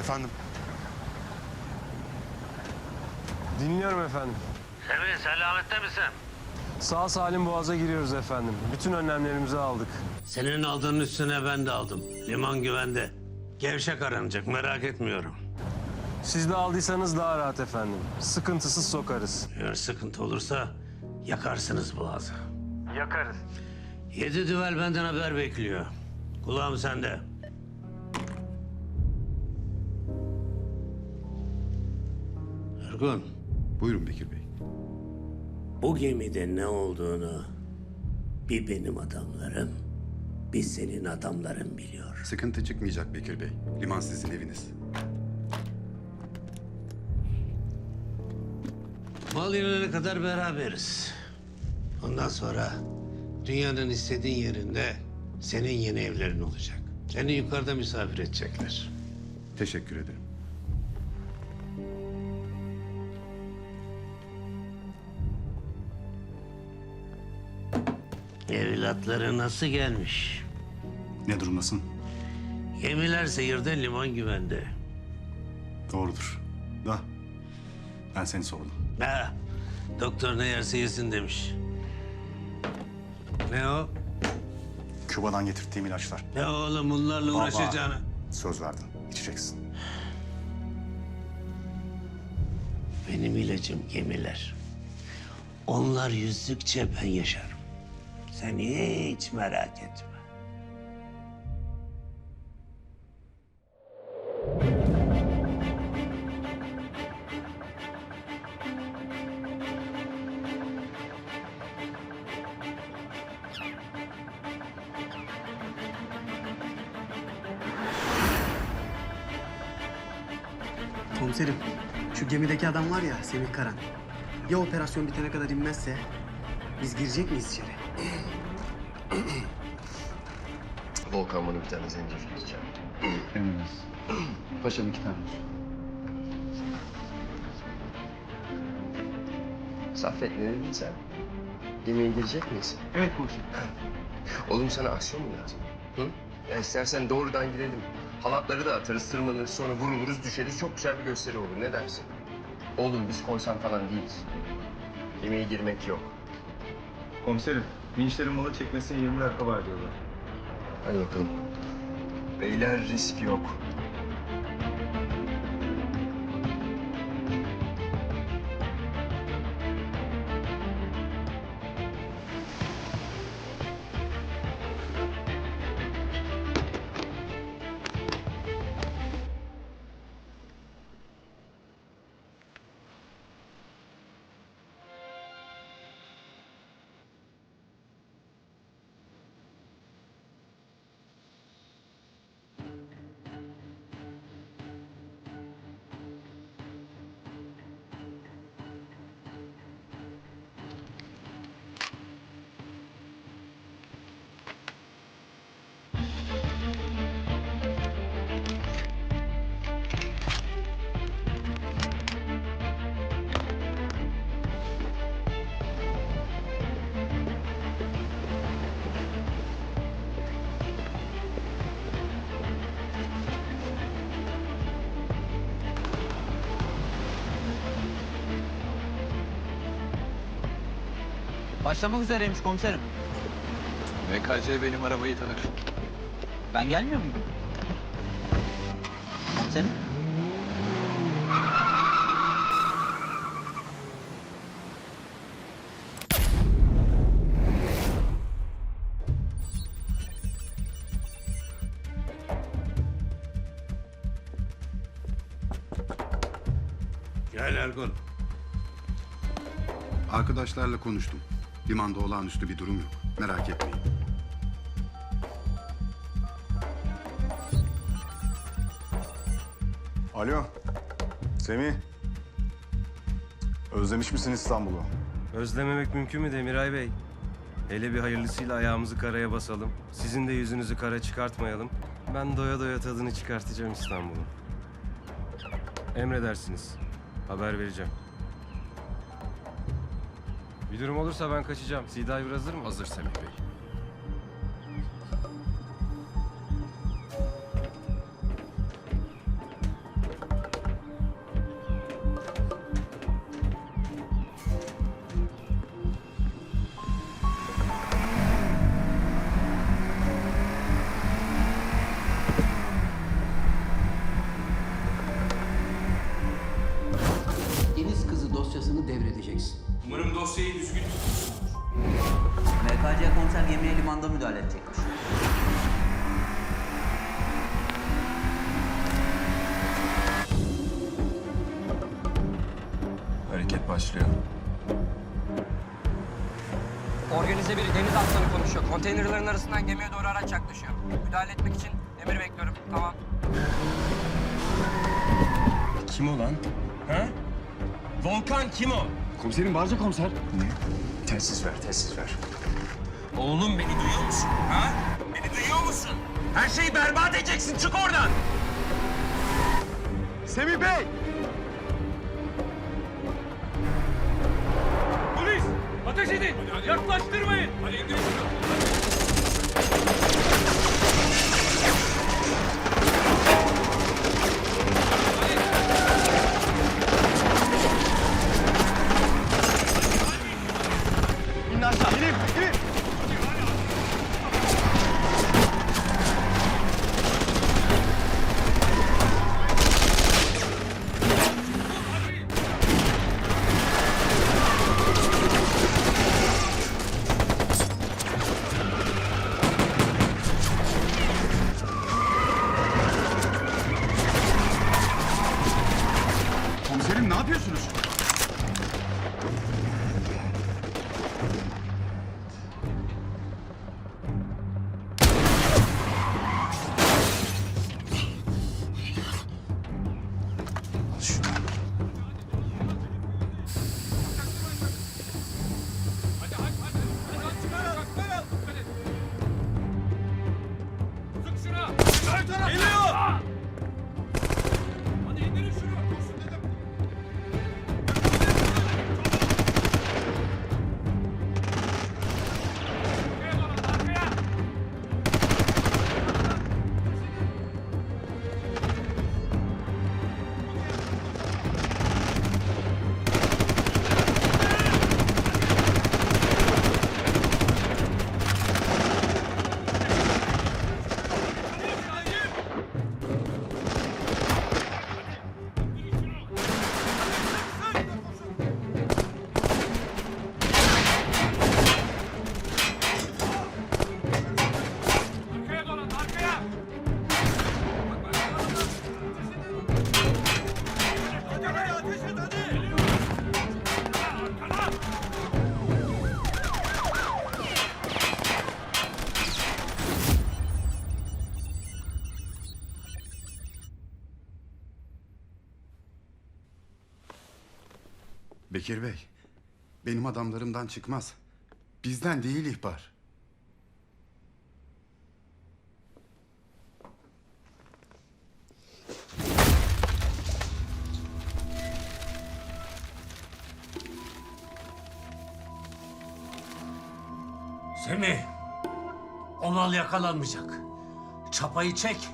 Efendim? Dinliyorum efendim. Semih selamette misin? Sağ salim boğaza giriyoruz efendim. Bütün önlemlerimizi aldık. Senin aldığın üstüne ben de aldım. Liman güvende. Gevşek aranacak merak etmiyorum. Siz de aldıysanız daha rahat efendim. Sıkıntısız sokarız. Eğer sıkıntı olursa yakarsınız boğazı. Yakarız. Yedi düvel benden haber bekliyor. Kulağım sende. Ergun, Buyurun Bekir Bey. bu gemide ne olduğunu bir benim adamlarım, bir senin adamların biliyor. Sıkıntı çıkmayacak Bekir Bey. Liman sizin eviniz. Mal yerine kadar beraberiz. Ondan sonra dünyanın istediğin yerinde senin yeni evlerin olacak. Seni yukarıda misafir edecekler. Teşekkür ederim. Evlatları nasıl gelmiş? Ne durumdasın? Gemiler seyirde, liman güvende. Doğrudur. Da. Ben seni sordum. Ha, doktor ne yerse yesin demiş. Ne o? Küba'dan getirdiğim ilaçlar. Ne oğlum bunlarla Baba. uğraşacağını? Söz verdin. İçeceksin. Benim ilacım gemiler. Onlar yüzdükçe ben yaşarım. Sen hiç merak etme. Komiserim, şu gemideki adam var ya Semih Karan. Ya operasyon bitene kadar inmezse biz girecek miyiz içeri? Volkan bana bir tane zencefil içeceğim. Emriniz. Paşam iki tane. Saffet ne dedin sen? Gemiye girecek miyiz? Evet komiserim. Oğlum sana aksiyon mu lazım? Hı? Ya istersen doğrudan girelim. Halatları da atarız, tırmanırız, sonra vuruluruz, düşeriz. Çok güzel bir gösteri olur. Ne dersin? Oğlum biz korsan falan değiliz. Gemiye girmek yok. Komiserim, vinçlerin malı çekmesine 20 dakika var diyorlar. Hadi bakalım. Beyler risk yok. Başlamak üzereymiş komiserim. VKC benim arabayı tanır. Ben gelmiyor muyum? Komiserim. Gel Ergun. Arkadaşlarla konuştum. Limanda olağanüstü bir durum yok. Merak etmeyin. Alo. Semih. Özlemiş misin İstanbul'u? Özlememek mümkün mü Demiray Bey? Hele bir hayırlısıyla ayağımızı karaya basalım. Sizin de yüzünüzü kara çıkartmayalım. Ben doya doya tadını çıkartacağım İstanbul'un. Emredersiniz. Haber vereceğim. Bir durum olursa ben kaçacağım. Sidiver hazır mı? Hazır Semih Bey. Müdahale edecekmiş. Hareket başlıyor. Organize bir deniz aslanı konuşuyor. Konteynerlerin arasından gemiye doğru araç yaklaşıyor. Müdahale etmek için emir bekliyorum. Tamam. Kim o lan? Ha? Volkan kim o? Komiserim Barca komiser. Telsiz ver, telsiz ver. Oğlum beni duyuyor musun? Ha? Beni duyuyor musun? Her şeyi berbat edeceksin. Çık oradan. Semih Bey! Polis! Ateş edin! Yaklaştırmayın! Hadi indirin şunu. Bekir Bey, benim adamlarımdan çıkmaz. Bizden değil ihbar. Semih, o mal yakalanmayacak. Çapayı çek,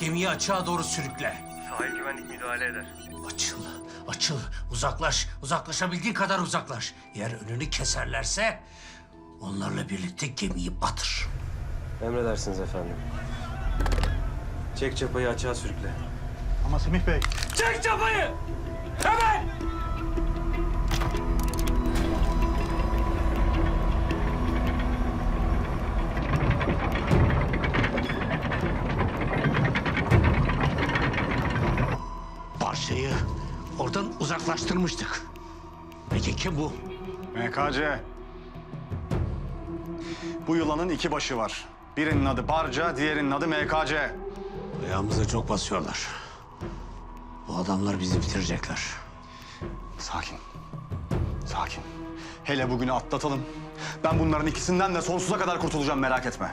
gemiyi açığa doğru sürükle. Sahil güvenlik müdahale eder. Açıl, açıl, uzaklaş. Uzaklaşabildiğin kadar uzaklaş. Eğer önünü keserlerse onlarla birlikte gemiyi batır. Emredersiniz efendim. Çek çapayı açığa sürükle. Ama Semih Bey. Çek çapayı! Hemen! Oradan uzaklaştırmıştık. Peki kim bu? MKC. Bu yılanın iki başı var. Birinin adı Barca, diğerinin adı MKC. Ayağımıza çok basıyorlar. Bu adamlar bizi bitirecekler. Sakin. Sakin. Hele bugünü atlatalım. Ben bunların ikisinden de sonsuza kadar kurtulacağım merak etme.